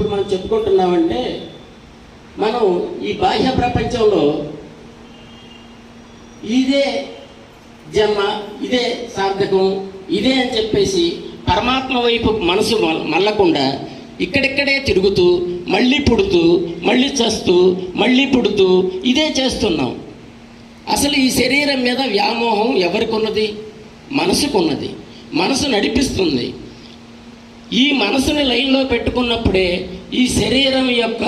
ఇప్పుడు మనం చెప్పుకుంటున్నామంటే మనం ఈ బాహ్య ప్రపంచంలో ఇదే జన్మ ఇదే సార్థకం ఇదే అని చెప్పేసి పరమాత్మ వైపు మనసు మళ్ళకుండా ఇక్కడిక్కడే తిరుగుతూ మళ్ళీ పుడుతూ మళ్ళీ చస్తూ మళ్ళీ పుడుతూ ఇదే చేస్తున్నాం. అసలు ఈ శరీరం మీద వ్యామోహం ఎవరికి ఉన్నది మనసుకున్నది. మనసు నడిపిస్తుంది. ఈ మనసుని లైన్లో పెట్టుకున్నప్పుడే ఈ శరీరం యొక్క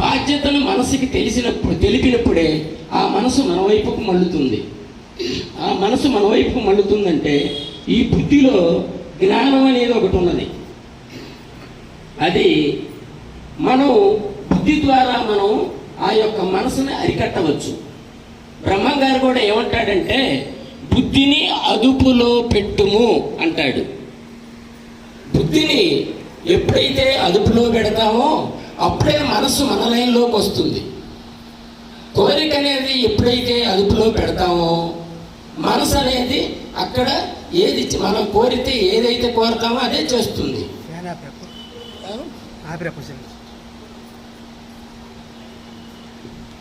బాధ్యతను మనసుకి తెలిసినప్పుడు తెలిపినప్పుడే ఆ మనసు మన వైపుకు మళ్ళుతుంది. ఆ మనసు మన వైపుకు మళ్ళుతుందంటే ఈ బుద్ధిలో జ్ఞానం అనేది ఒకటి ఉన్నది. అది మనం బుద్ధి ద్వారా మనం ఆ యొక్క మనసుని అరికట్టవచ్చు. బ్రహ్మం గారు కూడా ఏమంటాడంటే బుద్ధిని అదుపులో పెట్టుము అంటాడు. బుద్ధిని ఎప్పుడైతే అదుపులో పెడతామో అప్పుడే మనసు మన లైన్లోకి వస్తుంది. కోరిక అనేది ఎప్పుడైతే అదుపులో పెడతామో మనసు అనేది అక్కడ ఏది మనం కోరితే ఏదైతే కోరతామో అదే చేస్తుంది.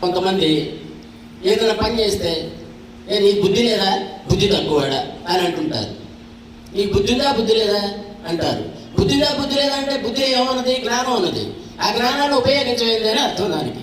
కొంతమంది ఏదైనా పని చేస్తే ఏ నీకు బుద్ధి లేదా? బుద్ధి తక్కువడా అని అంటుంటారు. నీకు బుద్ధి ఉందా బుద్ధి లేదా? అంటారు. బుద్ధి బుద్ధి లేదంటే బుద్ధి ఏమన్నది? జ్ఞానం అన్నది. ఆ జ్ఞానాన్ని ఉపయోగించలేదు అని అర్థం దానికి.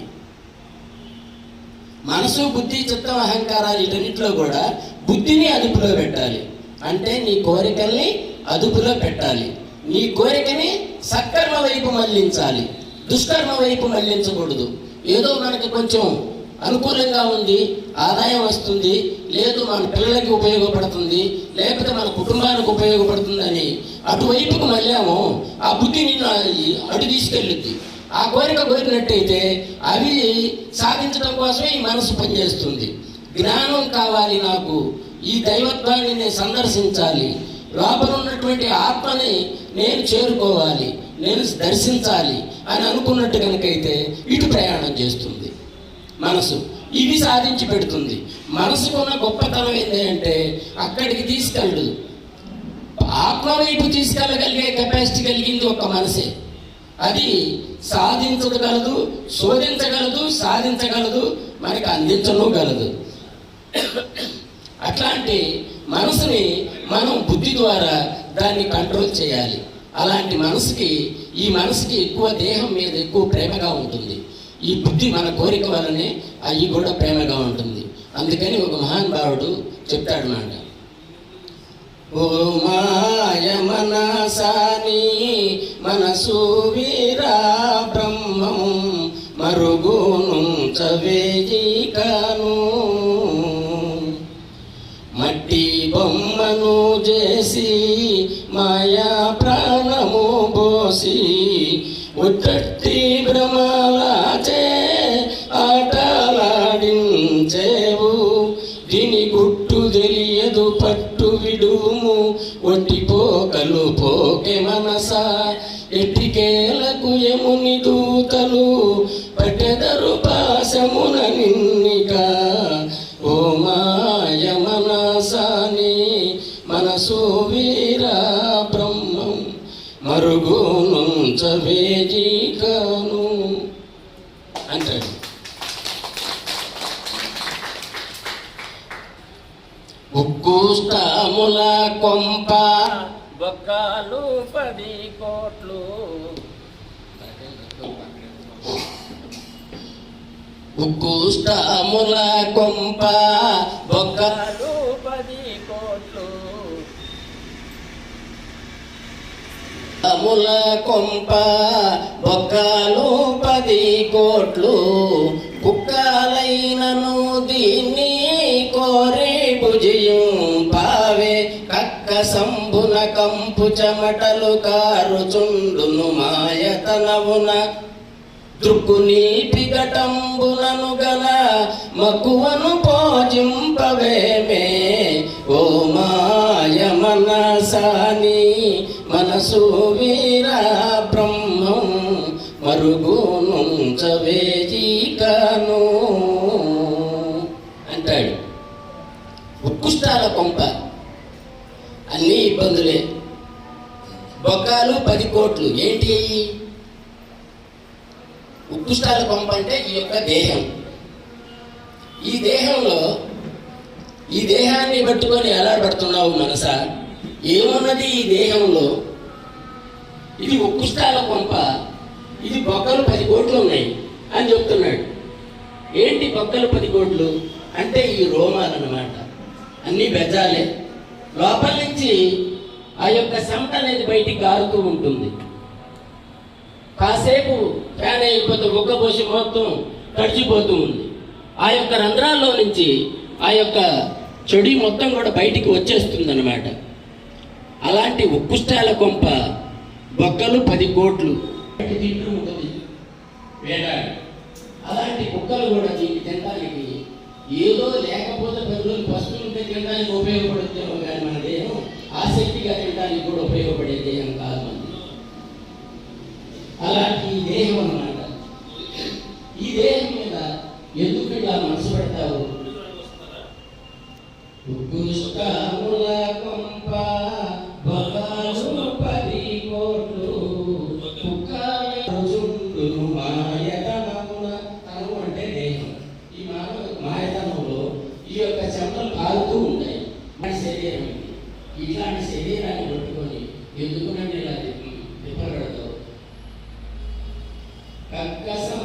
మనసు బుద్ధి చిత్తం అహంకారాలు వీటన్నిటిలో కూడా బుద్ధిని అదుపులో పెట్టాలి. అంటే నీ కోరికల్ని అదుపులో పెట్టాలి. నీ కోరికని సత్కర్మ వైపు మళ్ళించాలి. దుష్కర్మ వైపు మళ్ళించకూడదు. ఏదో మనకి కొంచెం అనుకూలంగా ఉంది. ఆదాయం వస్తుంది లేదు మన పిల్లలకి ఉపయోగపడుతుంది లేకపోతే మన కుటుంబానికి ఉపయోగపడుతుంది అని అటువైపుకు మళ్ళాము ఆ బుద్ధి నిన్ను అటు తీసుకెళ్ళింది. ఆ కోరిక కోరినట్టయితే అవి సాధించడం కోసమే ఈ మనసు పనిచేస్తుంది. జ్ఞానం కావాలి నాకు ఈ దైవత్వాన్ని నేను సందర్శించాలి. లోపల ఉన్నటువంటి ఆత్మని నేను చేరుకోవాలి నేను దర్శించాలి అని అనుకున్నట్టు కనుకైతే ఇటు ప్రయాణం చేస్తుంది మనసు. ఇవి సాధించి పెడుతుంది. మనసుకున్న గొప్పతనం ఏంటి అంటే అక్కడికి తీసుకెళ్ళదు ఆత్మవైపు తీసుకెళ్ళగలిగే కెపాసిటీ కలిగింది ఒక మనసే. అది సాధించగలదు శోధించగలదు సాధించగలదు మనకి అందించగలదు అట్లాంటి మనసుని మనం బుద్ధి ద్వారా దాన్ని కంట్రోల్ చేయాలి. అలాంటి మనసుకి ఈ మనసుకి ఎక్కువ దేహం మీద ఎక్కువ ప్రేమగా ఉంటుంది. ఈ బుద్ధి మన కోరిక వలనే అవి కూడా ప్రేమగా ఉంటుంది. అందుకని ఒక మహానుభావుడు చెప్తాడు మాట. ఓ మాయ మనసాని మనసు వీరా బ్రహ్మం మరుగును చవేజికను మట్టి బొమ్మను చేసి మాయా ప్రా నిన్నిక ఓ మాయ మనసాని మనసు వీరా బ్రహ్మం మరుగునుంచవేజికను అంటాడు ఉక్కుష్టాముల కొంప. బొక్కలు పది కోట్లు. ఉక్కుష్టాముల కొంప బొక్కలు పది కోట్లు. అముల కొంప బొక్కలు పది కోట్లు. కుక్కలైనను దీన్ని కోరి భుజియం పావే కక్క సంభున కంపు చెమటలు కారుచుండును మాయతనవున దృక్కు నీపి గల మకువను పోజింపవేమే. ఓ మాయ మనసాని మనసు వీరా బ్రహ్మం మరుగునుంచవేజికను అంటాడు. ఉత్కృష్టాల కొంప. అన్ని ఇబ్బందులే. బొక్కాలు పది కోట్లు. ఏంటి? ఉక్కుష్టాల కొంప అంటే ఈ యొక్క దేహం. ఈ దేహంలో ఈ దేహాన్ని పట్టుకొని ఎలాడబడుతున్నావు మనసా? ఏమున్నది ఈ దేహంలో? ఇది ఉక్కుష్టాల కొంప ఇది బొక్కలు పది కోట్లు ఉన్నాయి అని చెప్తున్నాడు. ఏంటి బొక్కలు పది కోట్లు? అంటే ఈ రోమాలు అన్నమాట. అన్నీ బెజ్జాలే. లోపల నుంచి ఆ యొక్క చెమట అనేది బయటికి కారుతూ ఉంటుంది. కాసేపు ఫ్యాన్ అయిపోతే ఉగ్గబోసి మొత్తం తడిచిపోతూ ఉంది. ఆ యొక్క రంధ్రాల్లో నుంచి ఆ యొక్క చెడి మొత్తం కూడా బయటికి వచ్చేస్తుంది అనమాట అలాంటి ఉక్కుష్టాల కొంప బొక్కలు పది కోట్లు. తింటూ ఉంటుంది. వేటాడు అలాంటి కుక్కలు కూడా దీన్ని తినడానికి ఏదో లేకపోతే పది రోజులు పసుపు ఉంటే తినడానికి ఉపయోగపడుతుందేమో కానీ మన దేహం ఆసక్తిగా తినడానికి కూడా ఉపయోగపడే దేహం కాదు. అలాంటి ఈ దేహం అన్నమాట. ఈ దేహం మీద ఎందుకు ఇలా మనసు పెడతావు? ఉత్కృష్టముల కొంప బలాలు పది కోట్లు కుక్కలుచుండును మాయతనమున. తనము అంటే దేహం. ఈ మానవ మాయతనంలో ఈ యొక్క చెమటలు కాలుతూ ఉంటాయి. మన శరీరం ఇది. ఇట్లాంటి శరీరాన్ని పట్టుకొని ఎందుకు And that's